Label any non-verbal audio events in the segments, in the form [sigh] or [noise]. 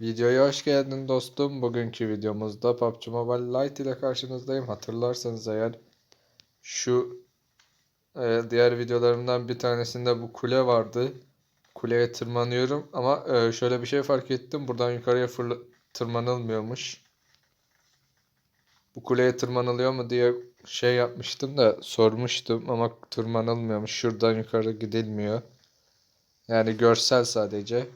Videoya hoş geldin dostum. Bugünkü videomuzda PUBG Mobile Lite ile karşınızdayım. Hatırlarsanız eğer şu e, diğer videolarımdan bir tanesinde bu kule vardı. Kuleye tırmanıyorum ama e, şöyle bir şey fark ettim. Buradan yukarıya fırla- tırmanılmıyormuş. Bu kuleye tırmanılıyor mu diye şey yapmıştım da sormuştum ama tırmanılmıyormuş. Şuradan yukarı gidilmiyor. Yani görsel sadece.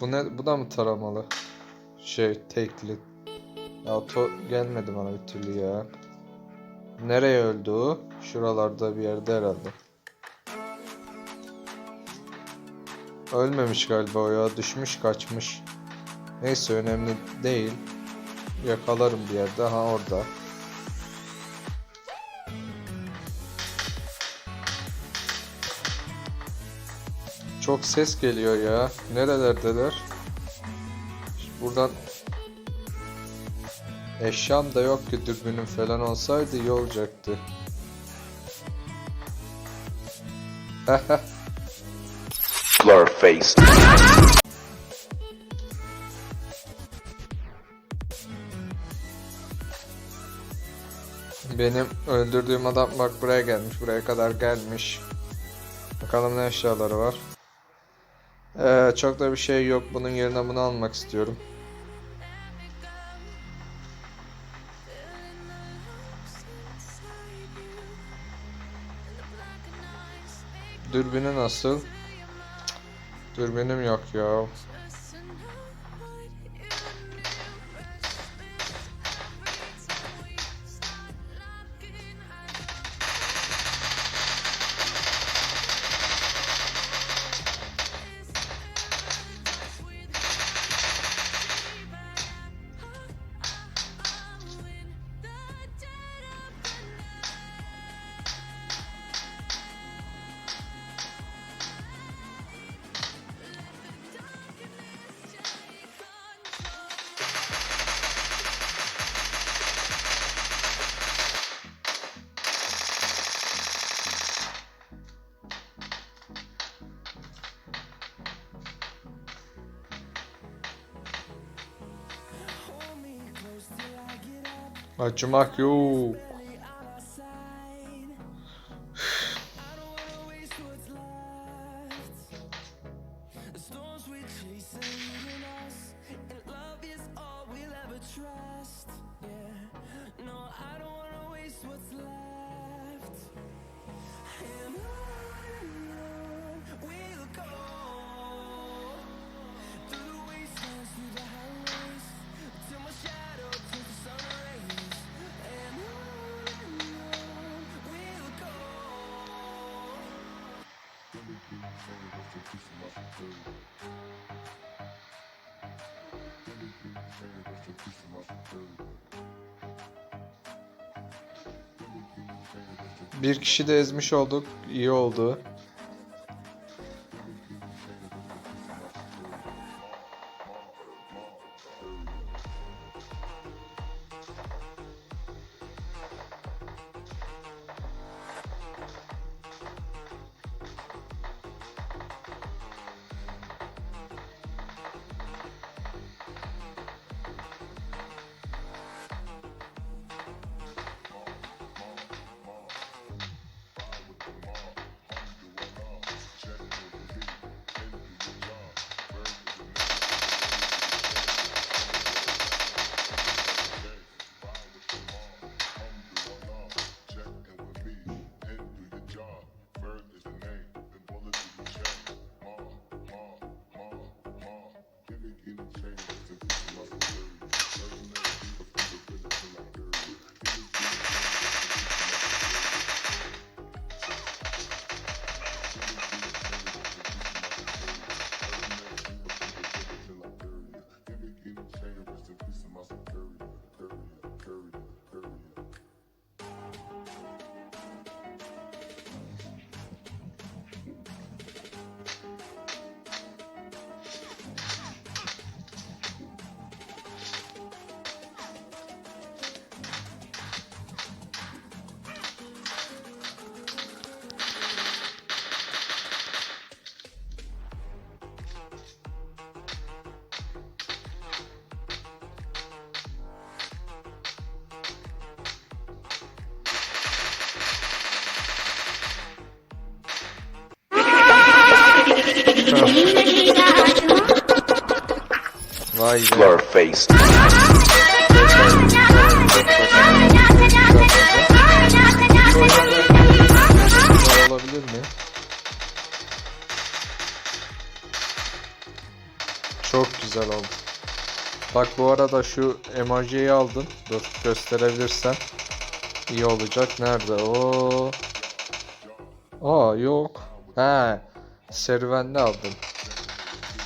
Bu ne? Bu da mı taramalı? Şey tekli. Ya to gelmedi bana bir türlü ya. Nereye öldü o? Şuralarda bir yerde herhalde. Ölmemiş galiba o ya. Düşmüş kaçmış. Neyse önemli değil. Yakalarım bir yerde. Ha orada. Çok ses geliyor ya. Nerelerdeler? Buradan eşyam da yok ki dürbünüm falan olsaydı iyi olacaktı. Blur [laughs] Benim öldürdüğüm adam bak buraya gelmiş. Buraya kadar gelmiş. Bakalım ne eşyaları var. Ee, çok da bir şey yok. Bunun yerine bunu almak istiyorum. Dürbünü nasıl? Dürbünüm yok ya. Acımak yok. Bir kişi de ezmiş olduk. İyi oldu. Vay be. faced. mi? Çok güzel oldu. Bak bu arada şu emojiyi aldın. Dur gösterebilirsen. iyi olacak. Nerede? o? Aa yok. He. Serüvende aldım.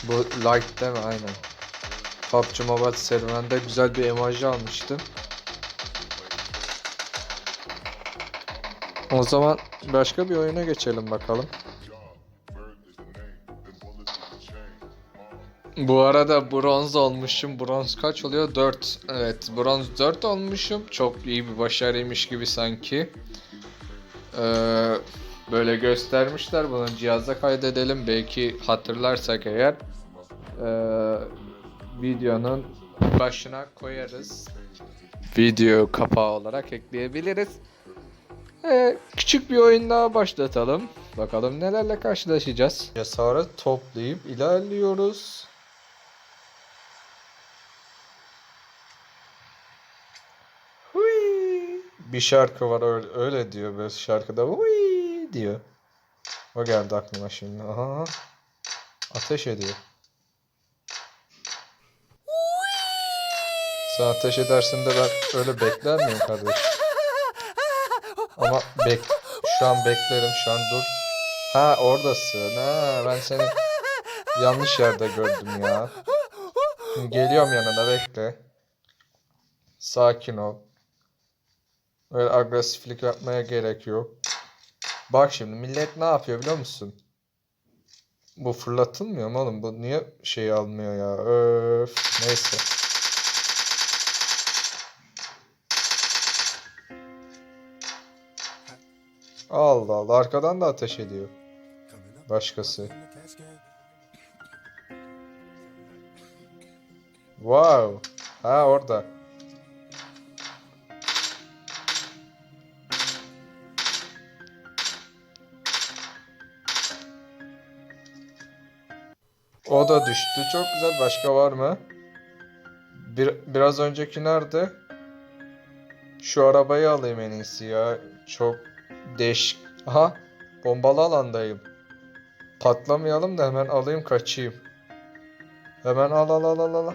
Bu değil mi? Aynen. PUBG Mobile serüvende güzel bir emoji almıştım. O zaman başka bir oyuna geçelim bakalım. Bu arada bronz olmuşum. Bronz kaç oluyor? 4. Evet, bronz 4 olmuşum. Çok iyi bir başarıymış gibi sanki. Ee, böyle göstermişler. Bunu cihaza kaydedelim. Belki hatırlarsak eğer ee, videonun başına koyarız. Video kapağı olarak ekleyebiliriz. Ee, küçük bir oyun daha başlatalım. Bakalım nelerle karşılaşacağız. Cesaret toplayıp ilerliyoruz. Hui. Bir şarkı var öyle, öyle diyor böyle şarkıda diyor. O geldi aklıma şimdi. Aha. Ateş ediyor. Sen ateş edersin de ben öyle bekler miyim kardeş? Ama bek şu an beklerim şu an dur. Ha oradasın. Ha ben seni yanlış yerde gördüm ya. Geliyorum yanına bekle. Sakin ol. Öyle agresiflik yapmaya gerek yok. Bak şimdi millet ne yapıyor biliyor musun? Bu fırlatılmıyor mu oğlum? Bu niye şey almıyor ya? Öf. Neyse. Allah Allah arkadan da ateş ediyor. Başkası. Wow. Ha orada. O da düştü. Çok güzel. Başka var mı? Bir, biraz önceki nerede? Şu arabayı alayım en iyisi ya. Çok değişik. Aha. Bombalı alandayım. Patlamayalım da hemen alayım kaçayım. Hemen al al al al al.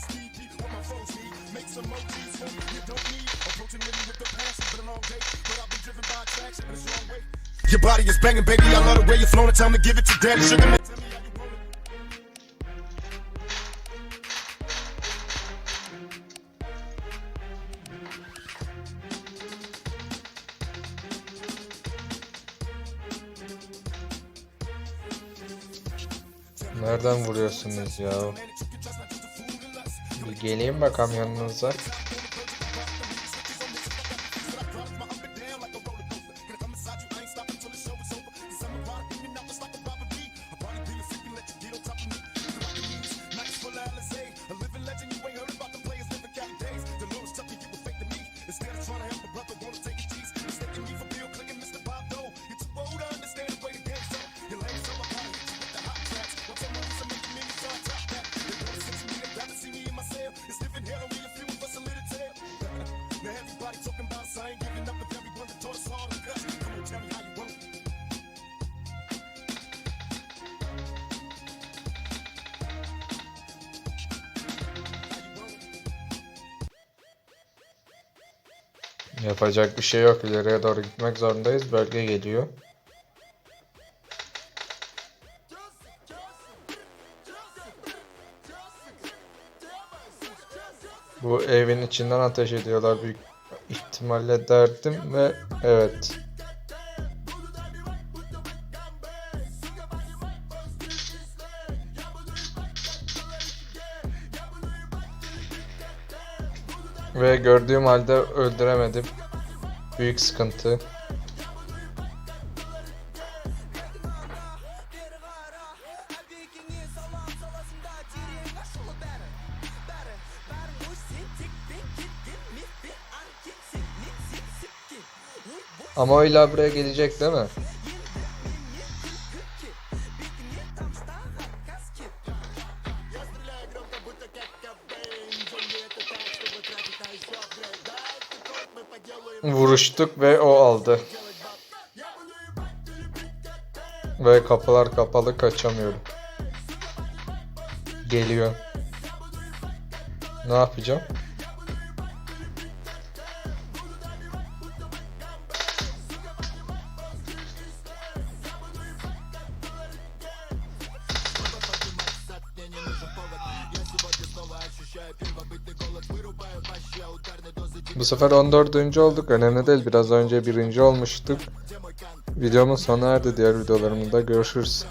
some emojis me, you don't need. Approaching living with the passion, been a long day, but I've been driven by attraction in a strong way. Your body is banging, baby. I love the way you're flowing. Time to give it to daddy. Sugar man, me. Nereden vuruyorsunuz ya? Geleyim bakalım yanınıza. Yapacak bir şey yok. İleriye doğru gitmek zorundayız. Bölge geliyor. Bu evin içinden ateş ediyorlar büyük ihtimalle derdim ve evet. Ve gördüğüm halde öldüremedim. Büyük sıkıntı. Ama o buraya gelecek değil mi? Vuruştuk ve o aldı. Ve kapılar kapalı kaçamıyorum. Geliyor. Ne yapacağım? Bu sefer 14. olduk. Önemli değil. Biraz önce birinci olmuştuk. Videomun sona erdi. Diğer videolarımda görüşürüz.